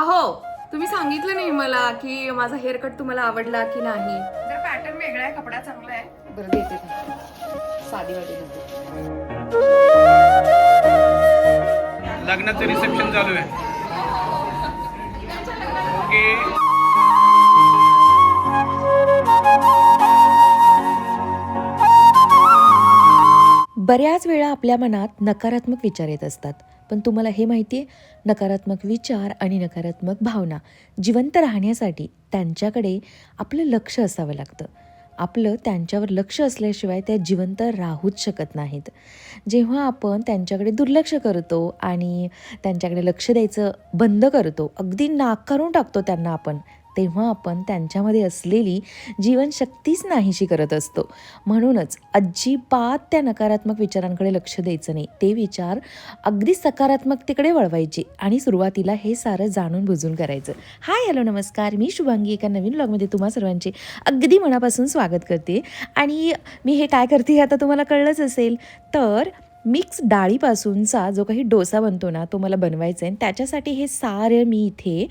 आहो तुम्ही सांगितलं नाही मला की माझा हेअरकट तुम्हाला आवडला की नाही. जर पॅटर्न वेगळा आहे कपडा चांगला आहे. बरं देते. साधी वाटी देते. लग्नाचं रिसेप्शन चालू आहे. ओके. बऱ्याच वेळा आपल्या मनात नकारात्मक विचार येत असतात. पण तुम्हाला हे माहिती आहे नकारात्मक विचार आणि नकारात्मक भावना जिवंत राहण्यासाठी त्यांच्याकडे आपलं लक्ष असावं लागतं. आपलं त्यांच्यावर लक्ष असल्याशिवाय त्या जिवंत राहूच शकत नाहीत. जेव्हा आपण त्यांच्याकडे दुर्लक्ष करतो आणि त्यांच्याकडे लक्ष द्यायचं बंद करतो अगदी नाकारून टाकतो त्यांना आपण तेव्हा आपण त्यांच्यामध्ये असलेली जीवनशक्तीच नाहीशी करत असतो. म्हणूनच अजिबात त्या नकारात्मक विचारांकडे लक्ष द्यायचं नाही. ते विचार अगदी सकारात्मकतेकडे वळवायचे आणि सुरुवातीला हे सारं जाणून बुजून करायचं. हाय हॅलो नमस्कार. मी शुभांगी एका नवीन ब्लॉगमध्ये तुम्हा सर्वांचे अगदी मनापासून स्वागत करते. आणि मी हे काय करते हे आता तुम्हाला कळलंच असेल. तर मिक्स डाळीपासूनचा जो काही डोसा बनतो ना तो मला बनवायचा आहे. आणि त्याच्यासाठी हे सारं मी इथे.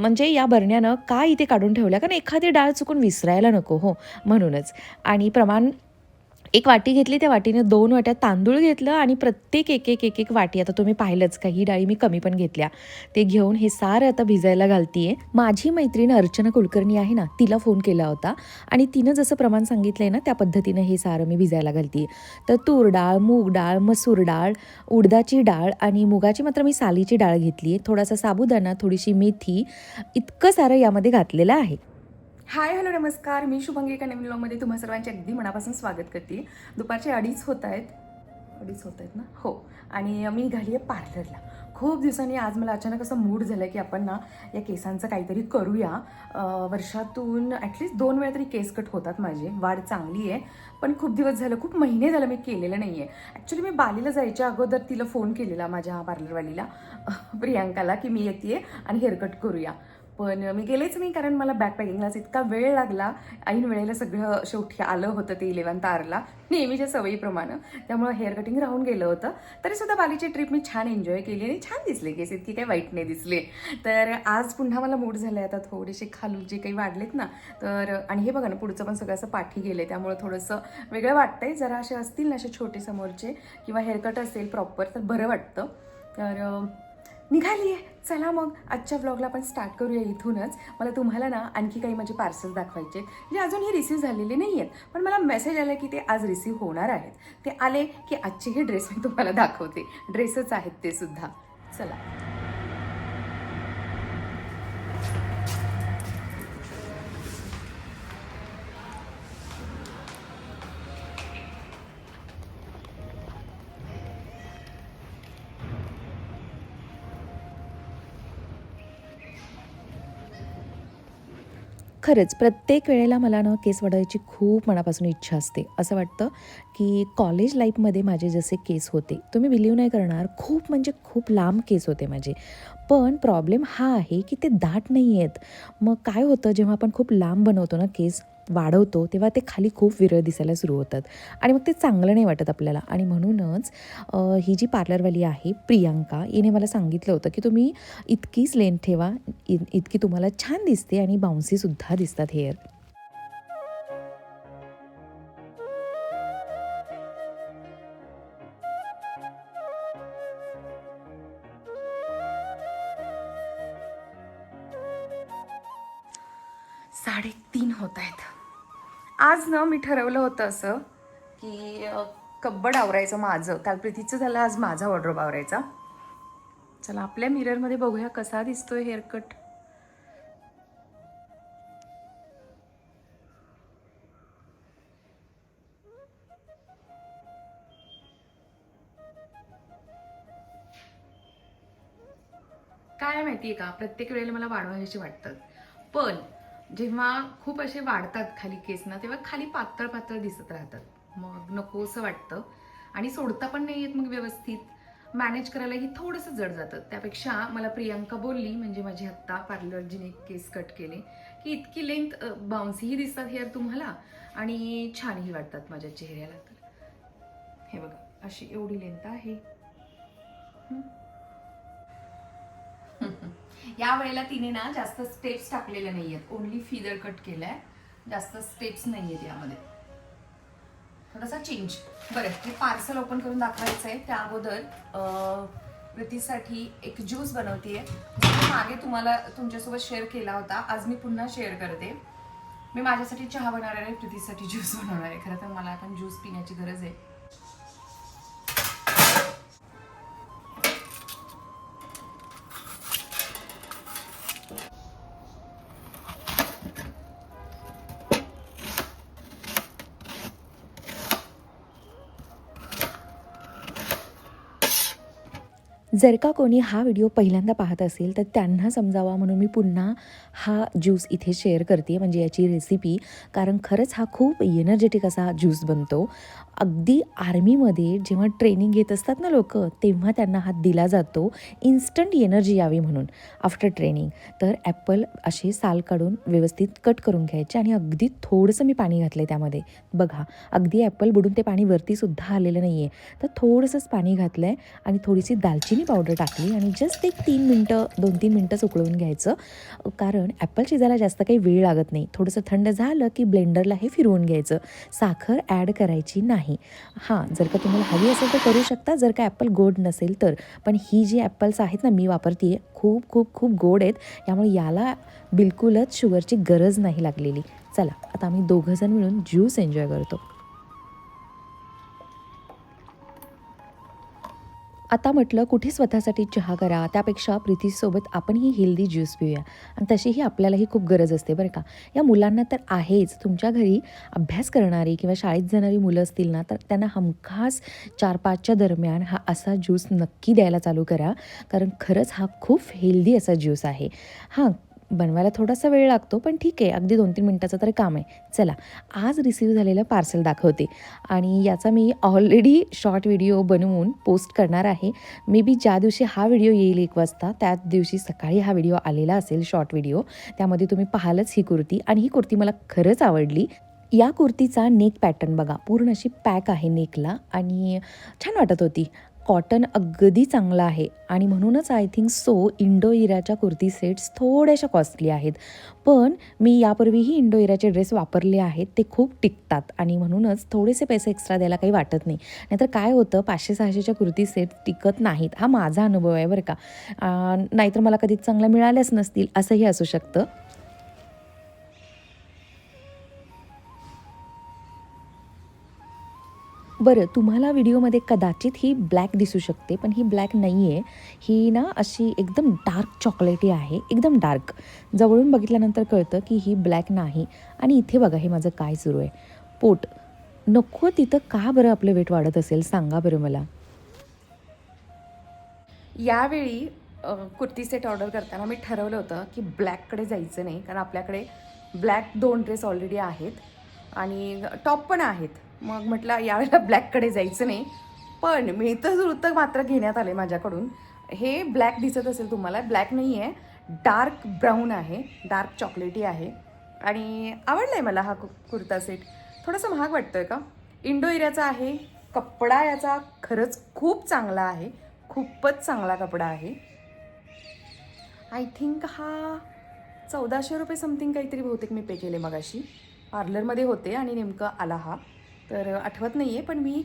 म्हणजे या बरण्यानं का इथे काढून ठेवल्या? कारण एखादी डाळ चुकून विसरायला नको हो म्हणूनच. आणि प्रमाण एक वाटी घेतली त्या वाटीनं दोन वाट्या तांदूळ घेतलं आणि प्रत्येक एक एक एक एक वाटी आता तुम्ही पाहिलंच का ही डाळी मी कमी पण घेतल्या. ते घेऊन हे सारं आता भिजायला घालतीये. माझी मैत्रीण अर्चना कुलकर्णी आहे ना तिला फोन केला होता. आणि तिनं जसं प्रमाण सांगितलंय ना त्या पद्धतीनं हे सारं मी भिजायला घालतीये. तर तूर डाळ मूग डाळ मसूर डाळ उडदाची डाळ आणि मुगाची मात्र मी सालीची डाळ घेतली आहे थोडासा साबुदाणा थोडीशी मेथी इतकं सारं यामध्ये घातलेलं आहे. हाय हॅलो नमस्कार. मी शुभांगी एका नवीन ब्लॉगमध्ये तुम्हा सर्वांचे अगदी मनापासून स्वागत करते. दुपारचे अडीच होत आहेत अडीच होत आहेत ना? हो. आणि मी निघाली आहे पार्लरला. खूप दिवसांनी आज मला अचानक असं मूड झालं की आपण ना या केसांचं काहीतरी करूया. वर्षातून ॲटलिस्ट दोन वेळा तरी केस कट होतात माझे. वाढ चांगली आहे. पण खूप दिवस झालं खूप महिने झालं मी केलेलं नाही आहे ॲक्च्युली मी बालीला जायच्या अगोदर तिला फोन केलेला माझ्या पार्लरवालीला प्रियांकाला की मी येते आणि हेअरकट करूया. पण मी गेलेच नाही कारण मला बॅकपॅकिंगलाच इतका वेळ लागला. ऐन वेळेला सगळं शेवटी आलं होतं ते इलेवन तारला. नेहमीच्या सवयीप्रमाणे. त्यामुळं हेअर कटिंग राहून गेलं होतं. तरी सुद्धा बालीची ट्रिप मी छान एन्जॉय केली आणि छान दिसले. केस इतकी काही वाईट नाही दिसले. तर आज पुन्हा मला मूड झाले आता थोडेसे खालू जे काही वाढलेत ना तर आणि हे बघा ना पुढचं पण सगळं असं पाठी गेलं त्यामुळे थोडंसं वेगळं वाटतंय. जरा असे असतील ना असे छोटे समोरचे किंवा हेअरकट असेल प्रॉपर तर बरं वाटतं. तर निघाली आहे चला मग. आजच्या ब्लॉगला आपण स्टार्ट करूया इथूनच. मला तुम्हाला ना आणखी काही माझे पार्सल दाखवायचे जे अजून हे झालेले नाही आहेत पण मला मेसेज आला की ते आज रिसीव्ह होणार आहेत. ते आले की आजचे हे ड्रेस मी तुम्हाला दाखवते. ड्रेसच आहेत ते सुद्धा. चला. खरंच प्रत्येक वेळेला मला ना केस वाढवायची खूप मनापासून इच्छा असते. असं वाटतं की कॉलेज लाईफमध्ये माझे जसे केस होते तुम्ही बिलीव नाही करणार खूप म्हणजे खूप लांब केस होते माझे. पण प्रॉब्लेम हा आहे की ते दाट नाही आहेत मग काय होतं जेव्हा आपण खूप लांब बनवतो ना केस वाढवतो तेव्हा ते खाली खूप विरळ दिसायला सुरू होतात. आणि मग ते चांगलं नाही वाटत आपल्याला. आणि म्हणूनच ही जी पार्लरवाली आहे प्रियांका हिने मला सांगितलं होतं की तुम्ही इतकीच लेंथ ठेवा इ इतकी तुम्हाला छान दिसते आणि बाउन्सीसुद्धा दिसतात हेअर. ना मी ठरवलं होतं असं की कब्बड आवरायचं माझं. काल प्रीतीचं झालं आज माझा वॉर्ड्रोब आवरायचा. चला आपल्या मिररमध्ये बघूया कसा दिसतोय हेअरकट काय माहिती आहे का? प्रत्येक वेळेला मला वाढवायचे वाटतात पण जेव्हा खूप असे वाढतात खाली केस ना तेव्हा खाली पातळ पातळ दिसत राहतात. मग नको असं वाटतं. आणि सोडता पण नाही येत मग व्यवस्थित. मॅनेज करायलाही थोडंसं जड जातं. त्यापेक्षा मला प्रियांका बोलली म्हणजे माझी आत्ता पार्लर जिने केस कट केले की इतकी लेंथ बाउन्सीही दिसतात हेअर तुम्हाला. आणि छानही वाटतात माझ्या चेहऱ्याला तर. हे बघा अशी एवढी लेंथ आहे. या वेळेला तिने ना जास्त स्टेप्स टाकलेल्या नाही आहेत ओनली फिदर कट केलाय. जास्त स्टेप्स नाही आहेत यामध्ये. थोडासा चेंज बरं हे पार्सल ओपन करून दाखवायचं आहे त्या अगोदर अं, एक ज्यूस बनवते मागे तुम्हाला तुमच्यासोबत शेअर केला होता आज मी पुन्हा शेअर करते. मी माझ्यासाठी चहा बनवणार आहे प्रीतीसाठी ज्यूस बनवणार आहे. खरं तर मला पण ज्यूस पिण्याची गरज आहे. जर का कोणी हा व्हिडिओ पहिल्यांदा पाहत असेल तर त्यांना समजावा म्हणून मी पुन्हा हा ज्यूस इथे शेअर करते म्हणजे याची रेसिपी कारण खरंच हा खूप एनर्जेटिक असा ज्यूस बनतो. अगदी आर्मीमध्ये जेव्हा ट्रेनिंग घेत असतात ना लोक तेव्हा त्यांना हा दिला जातो इन्स्टंट एनर्जी यावी म्हणून आफ्टर ट्रेनिंग तर ॲपल असे साल काढून व्यवस्थित कट करून घ्यायचे आणि अगदी थोडंसं मी पाणी घातलं आहे त्यामध्ये. बघा अगदी ॲपल बुडून ते पाणी वरतीसुद्धा आलेलं नाही आहे तर थोडंसंच पाणी घातलं आहे आणि थोडीशी दालचिनी पावडर टाकली आणि जस्ट एक तीन मिनटं दोन तीन मिनटंच उकळवून घ्यायचं. कारण ॲपल शिजायला जास्त काही वेळ लागत नाही. थोडंसं थंड झालं की ब्लेंडरला हे फिरवून घ्यायचं. साखर ॲड करायची नाही. हां जर का तुम्हाला हवी असेल तर करू शकता. जर का ॲपल गोड नसेल तर. पण ही जी ॲपल्स आहेत ना मी वापरते खूप खूप खूप गोड आहेत. त्यामुळे याला बिलकुलच शुगरची गरज नाही लागलेली. चला आता आम्ही दोघंजण मिळून ज्यूस एन्जॉय करतो. आता म्हटलं कुठे स्वतःसाठी चहा करा? त्यापेक्षा प्रीतीसोबत आपणही हेल्दी ज्यूस पिऊया. आणि तशीही आपल्यालाही खूप गरज असते बरं का. या मुलांना तर आहेच. तुमच्या घरी अभ्यास करणारी किंवा शाळेत जाणारी मुलं असतील ना तर त्यांना हमखास चार पाचच्या दरम्यान हा असा ज्यूस नक्की द्यायला चालू करा. कारण खरंच हा खूप हेल्दी असा ज्यूस आहे. हां बनवायला थोडासा वेळ लागतो पण ठीक आहे अगदी दोन तीन मिनटाचं तरी काम आहे. चला आज रिसीव्ह झालेलं पार्सल दाखवते. आणि याचा मी ऑलरेडी शॉर्ट व्हिडिओ बनवून पोस्ट करणार आहे. मे बी ज्या दिवशी हा व्हिडिओ येईल एक वाजता त्याच दिवशी सकाळी हा व्हिडिओ आलेला असेल शॉर्ट व्हिडिओ त्यामध्ये तुम्ही पाहालच ही कुर्ती आणि ही कुर्ती मला खरंच आवडली. या कुर्तीचा नेक पॅटर्न बघा पूर्ण अशी पॅक आहे नेकला आणि छान वाटत होती. कॉटन अगदी चांगला आहे. आणि म्हणूनच आय थिंक सो इंडो इराच्या कुर्ती सेट्स थोड्याशा कॉस्टली आहेत. पण मी यापूर्वीही इंडो इराचे ड्रेस वापरले आहेत ते खूप टिकतात. आणि म्हणूनच थोडेसे पैसे एक्स्ट्रा द्यायला काही वाटत नाही. नाहीतर काय होतं पाचशे सहाशेच्या कुर्ती सेट टिकत नाहीत. हा माझा अनुभव आहे बरं का. नाहीतर मला कधीच चांगल्या मिळाल्याच नसतील असंही असू शकतं. बरं तुम्हाला व्हिडिओमध्ये कदाचित ही ब्लॅक दिसू शकते पण ही ब्लॅक नाही आहे ही ना अशी एकदम डार्क चॉकलेटी आहे एकदम डार्क जवळून बघितल्यानंतर कळतं की ही ब्लॅक नाही. आणि इथे बघा हे माझं काय सुरू आहे. पोट. नको तिथं का बरं आपलं वेट वाढत असेल? सांगा बरं मला. यावेळी कुर्ती सेट ऑर्डर करताना मी ठरवलं होतं की ब्लॅककडे जायचं नाही कारण आपल्याकडे ब्लॅक दोन ड्रेस ऑलरेडी आहेत. आणि टॉप पण आहेत. मग म्हटलं यावेळेला ब्लॅककडे जायचं नाही. पण मिळतं वृत्तक मात्र घेण्यात आले माझ्याकडून. हे ब्लॅक दिसत असेल तुम्हाला ब्लॅक नाही आहे डार्क ब्राऊन आहे डार्क चॉकलेटी आहे. आणि आवडला आहे मला हा कु कुर्ता सेट. थोडासा महाग वाटतोय का? इंडो एरियाचा आहे कपडा याचा खरंच खूप चांगला आहे खूपच चांगला कपडा आहे. आय थिंक हा चौदाशे रुपये समथिंग काहीतरी बहुतेक मी पे केले मगाशी. पार्लरमध्ये होते आणि नेमकं आला हा. तर आठवत नाही आहे पण मी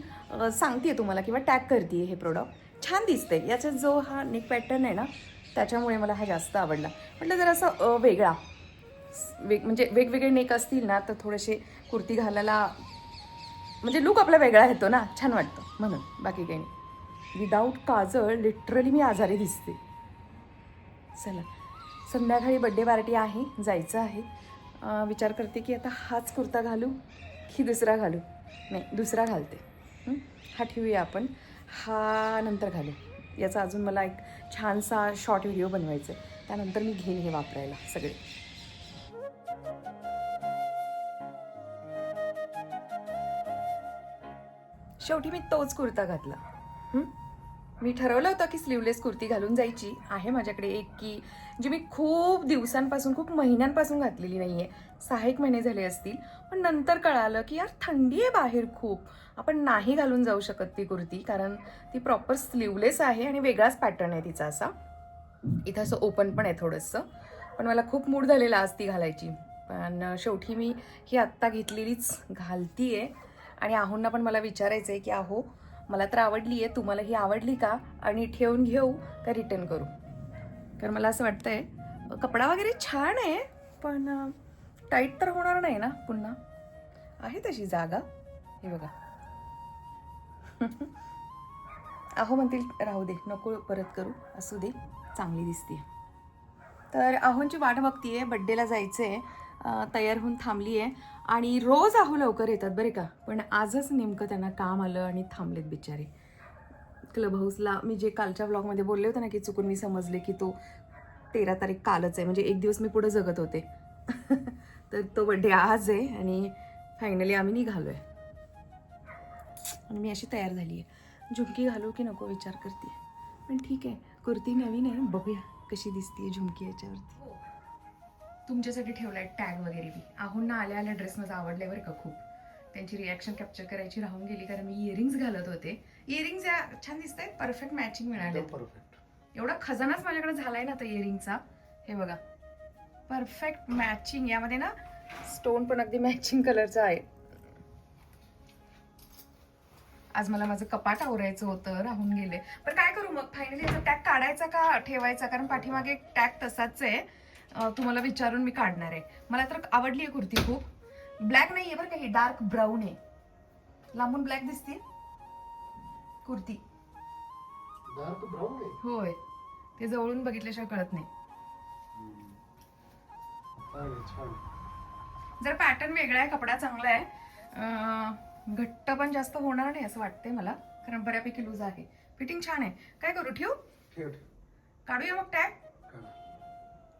सांगते तुम्हाला किंवा टॅग करते हे प्रोडक्ट छान दिसते याचा जो हा नेक पॅटर्न आहे ना त्याच्यामुळे मला हा जास्त आवडला. म्हटलं जर असं वेगळा. वेग म्हणजे वेगवेगळे नेक असतील ना तर थोडेसे कुर्ती घालायला म्हणजे लुक आपला वेगळा येतो ना. छान वाटतं. म्हणून बाकी काही नाही. विदाऊट काजळ लिटरली मी आजारी दिसते. चला. संध्याकाळी बड्डे पार्टी आहे जायचं आहे. विचार करते की आता हाच कुर्ता घालू की दुसरा घालू? नाही दुसरा घालते. हा? ठेवूया आपण. हा नंतर घालू. याचा अजून मला एक छानसा शॉर्ट व्हिडिओ बनवायचा आहे त्यानंतर मी घेईन हे वापरायला सगळे. शेवटी मी तोच कुर्ता घातला. मी ठरवलं होतं की स्लीवलेस कुर्ती घालून जायची. आहे माझ्याकडे एक की जी मी खूप दिवसांपासून खूप महिन्यांपासून घातलेली नाही आहे सहा एक महिने झाले असतील. पण नंतर कळालं की यार थंडी आहे बाहेर खूप. आपण नाही घालून जाऊ शकत ती कुर्ती कारण ती प्रॉपर स्लीवलेस आहे आणि वेगळाच पॅटर्न आहे तिचा असा. इथं असं ओपन पण आहे थोडंसं. पण मला खूप मूड झालेला आज ती घालायची. पण शेवटी मी ही आत्ता घेतलेलीच घालती आहे आणि आहोंना पण मला विचारायचं आहे की आहो मला तर आवडली आहे तुम्हाला ही आवडली का? आणि ठेवून घेऊ का रिटर्न करू? कारण मला असं वाटतंय कपडा वगैरे छान आहे पण टाईट तर होणार नाही ना पुन्हा? आहे तशी जागा? हे बघा. अहो म्हणतील राहू दे नको परत करू असू दे चांगली दिसते तर अहोंची वाट बघतीये बड्डेला जायचं आहे तयार होऊन थांबली आहे. आणि रोज अहो लवकर येतात बरे का? पण आजच नेमकं त्यांना काम आलं आणि थांबलेत बिचारे. क्लब हाऊसला मी जे कालच्या ब्लॉगमध्ये बोलले होते ना की चुकून मी समजले की तो तेरा तारीख कालच आहे. म्हणजे एक दिवस मी पुढे जगत होते. तर तो बड्डे आज आहे आणि फायनली आम्ही निघालो आहे आणि मी अशी तयार झाली आहे. झुमकी घालू की नको विचार करते पण ठीक आहे. कुर्ती नवीन आहे. बघूया कशी दिसते झुमकी याच्यावरती. तुमच्यासाठी ठेवलाय टॅग वगैरे बी आहोंना आल्या आल्या ड्रेस माझा आवडलाय बरं का खूप. त्यांची रिॲक्शन कॅप्चर करायची राहून गेली कारण मी इयरिंग्स घालत होते. इयरिंग्स या छान दिसत आहेत परफेक्ट मॅचिंग मिळाले परफेक्ट एवढा खजानाच माझ्याकडे झालाय ना आता इयरिंगचा हे बघा. परफेक्ट मॅचिंग यामध्ये ना स्टोन पण अगदी मॅचिंग कलरचा आहे. आज मला माझं कपाट आवरायचं होतं राहून गेले. पण काय करू मग? फायनली याचा टॅग काढायचा का ठेवायचा? कारण पाठीमागे टॅग तसाच आहे. तुम्हाला विचारून मी काढणार आहे. मला तर आवडली आहे कुर्ती खूप. ब्लॅक नाही आहे बरं का ही डार्क ब्राऊन आहे. लांबून ब्लॅक दिसते कुर्ती. डार्क ब्राऊन आहे? होय. ते जवळून बघितल्याशिवाय कळत नाही. जर पॅटर्न वेगळा आहे कपडा चांगला आहे घट्ट पण जास्त होणार नाही असं वाटतंय मला. कारण बऱ्यापैकी लूज आहे. फिटिंग छान आहे. काय करू ठेवू. काढूया मग टॅग.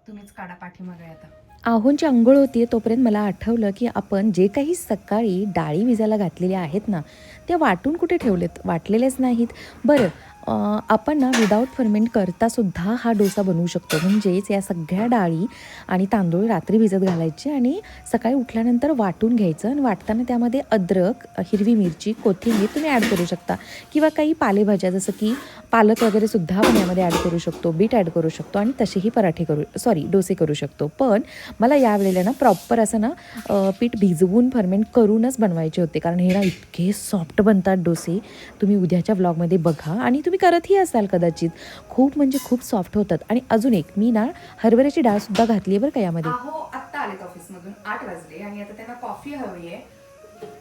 तुम्हीच काढा पाठीमागे आता. आहोंची आंघोळ होती तोपर्यंत मला आठवलं की आपण जे काही सकाळी डाळी विजायला घातलेल्या आहेत ना त्या वाटून कुठे ठेवलेत? वाटलेल्याच नाहीत. बरं आपण ना विदाऊट फर्मेंट करतासुद्धा हा डोसा बनवू शकतो. म्हणजेच या सगळ्या डाळी आणि तांदूळ रात्री भिजत घालायचे आणि सकाळी उठल्यानंतर वाटून घ्यायचं आणि वाटताना त्यामध्ये अद्रक हिरवी मिरची कोथिंबीर तुम्ही ॲड करू शकता. किंवा काही पालेभाज्या जसं की पालक वगैरे सुद्धा आपण यामध्ये ॲड करू शकतो बीट ॲड करू शकतो आणि तसेही पराठे करू सॉरी डोसे करू शकतो. पण मला यावेळेला ना प्रॉपर असं ना पीठ भिजवून फर्मेंट करूनच बनवायचे होते. कारण हे ना इतके सॉफ्ट बनतात डोसे. तुम्ही उद्याच्या ब्लॉगमध्ये बघा आणि तुम्ही करतही असाल कदाचित. खूप म्हणजे खूप सॉफ्ट होतात. आणि अजून एक मी ना हरभऱ्याची डाळसुद्धा घातली आहे बरं का यामध्ये. अहो आत्ता आलेत ऑफिस मधून. आठ वाजले आणि आता त्यांना कॉफी हवी आहे.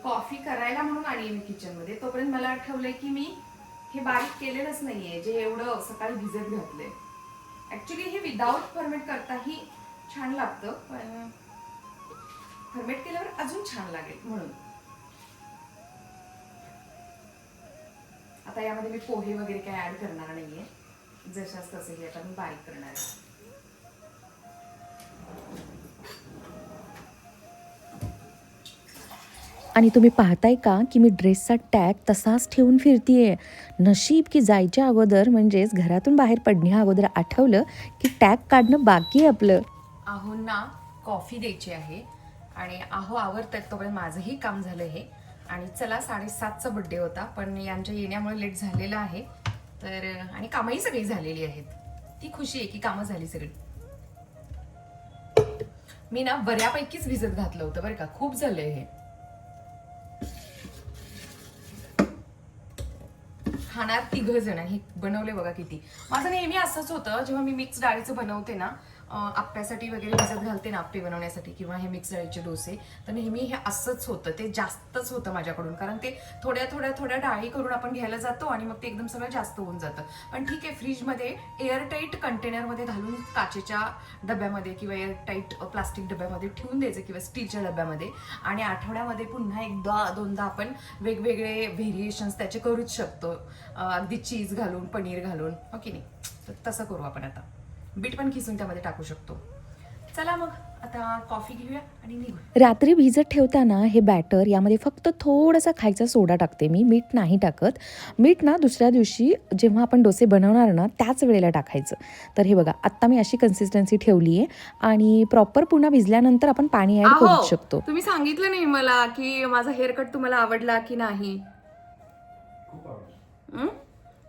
कॉफी करायला म्हणून आली मी किचनमध्ये. तोपर्यंत मला आठवलंय की मी हे बारीक केलेलंच नाहीये. जे एवढं सकाळी भिजत घातलंय. ऍक्च्युली हे विदाऊट फर्मेट करताही छान लागतं पण फर्मेट केल्यावर अजून छान लागेल म्हणून. आता यामध्ये मी पोहे वगैरे काय ऍड करणार नाहीये. जशाच तसे हे आता मी बारीक करणार आहे. आणि तुम्ही पाहताय का की मी ड्रेसचा टॅग तसाच ठेवून फिरतीये. नशीब की जायच्या अगोदर म्हणजेच घरातून बाहेर पडण्या अगोदर आठवलं की टॅग काढणं बाकी आहे आपलं. आहोंना कॉफी द्यायची आहे. आणि आहो आवरतात तोपर्यंत माझंही काम झालं हे. आणि चला साडेसातचा बड्डे होता पण यांच्या येण्यामुळे लेट झालेला आहे. तर आणि कामही सगळी झालेली आहेत. ती खुशी आहे की कामं झाली सगळी. मी ना बऱ्यापैकीच भिजत घातलं होतं बरं का. खूप झालंय हे. खाणार तिघ जण. हे बनवले बघा किती. माझं नेहमी असंच होतं जेव्हा मी मिक्स डाळीचं बनवते ना आप्प्यासाठी वगैरे भिजत घालते ना आप्पे बनवण्यासाठी किंवा हे मिक्स डाळीचे डोसे तर नेहमी हे असंच होतं. ते जास्तच होतं माझ्याकडून कारण ते थोड्या थोड्या थोड्या डाळी करून आपण घ्यायला जातो आणि मग ते एकदम सगळं जास्त होऊन जातं. पण ठीक आहे फ्रीजमध्ये एअरटाईट कंटेनरमध्ये घालून काचेच्या डब्यामध्ये किंवा एअरटाईट प्लास्टिक डब्यामध्ये ठेवून द्यायचं किंवा स्टीलच्या डब्यामध्ये आणि आठवड्यामध्ये पुन्हा एकदा दोनदा आपण वेगवेगळे व्हेरिएशन्स त्याचे करूच शकतो. अगदी चीज घालून पनीर घालून हो की नाही? तर तसं करू आपण आता. बीट पण खिसून त्यामध्ये टाकू शकतो. चला मग आता कॉफी घेऊया आणि निघू रात्री भिजत ठेवताना हे बॅटर यामध्ये फक्त थोडासा खायचा सोडा टाकते मी मीठ नाही टाकत. मीठ ना दुसऱ्या दिवशी जेव्हा आपण डोसे बनवणार ना त्याच वेळेला टाकायचं. तर हे बघा आत्ता मी अशी कन्सिस्टन्सी ठेवली आहे आणि प्रॉपर पुन्हा भिजल्यानंतर आपण पाणी ॲड करू शकतो. तुम्ही सांगितलं नाही मला की माझा हेअरकट तुम्हाला आवडला की नाही? खूप आवडलं?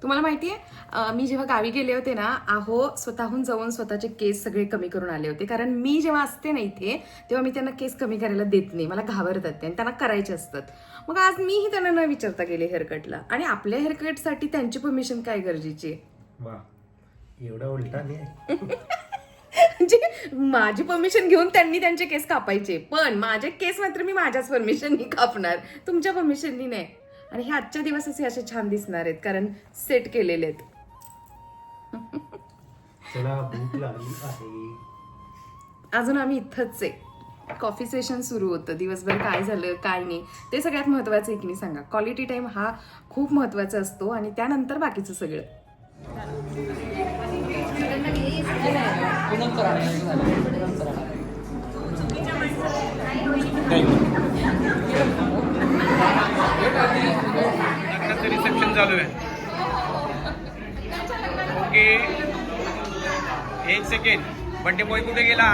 तुम्हाला माहितीये अं, मी जेव्हा गावी गेले होते ना आहो स्वतःहून जाऊन स्वतःचे केस सगळे कमी करून आले होते. कारण मी जेव्हा असते ना इथे तेव्हा मी त्यांना केस कमी करायला देत नाही. मला घाबरतात ते आणि त्यांना करायचे असतात. मग आज मीही त्यांना न विचारता गेले हेअरकटला आणि आपल्या हेअरकटसाठी त्यांची परमिशन काय गरजेची? आहे एवढा उलटा नाही. म्हणजे माझी परमिशन घेऊन त्यांनी त्यांचे केस कापायचे. पण माझे केस मात्र मी माझ्याच परमिशननी कापणार. तुमच्या परमिशननी नाही. आणि हे आजच्या दिवस असे असे छान दिसणार आहेत कारण सेट केलेले आहेत. चला भूक लागली आहे. अजून आम्ही इथंच आहे. कॉफी सेशन सुरू होतं. दिवसभर काय झालं काय नाही ते सगळ्यात महत्त्वाचं आहे की नाही सांगा. क्वालिटी टाईम हा खूप महत्त्वाचा असतो आणि त्यानंतर बाकीचं सगळं. लग्नाचं रिसेप्शन चालू आहे. ओके. एक सेकंड बड्डे बॉय कुठे गेला?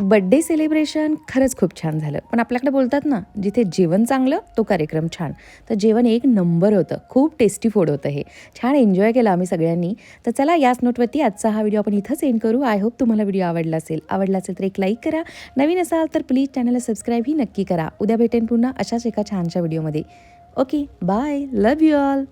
बड्डे सेलिब्रेशन खरंच खूप छान झालं. पण आपल्याकडे बोलतात ना जिथे जेवण चांगलं तो कार्यक्रम छान. तर जेवण एक नंबर होतं. खूप टेस्टी फूड होतं हे. छान एन्जॉय केला आम्ही सगळ्यांनी. तर चला याच नोटवरती आजचा हा व्हिडिओ आपण इथंच एंड करू. आय होप तुम्हाला व्हिडिओ आवडला असेल. आवडला असेल तर एक लाईक करा. नवीन असाल तर प्लीज चॅनलला सबस्क्राईबही नक्की करा. उद्या भेटेन पुन्हा अशाच एका छानशा व्हिडिओमध्ये okay bye love you all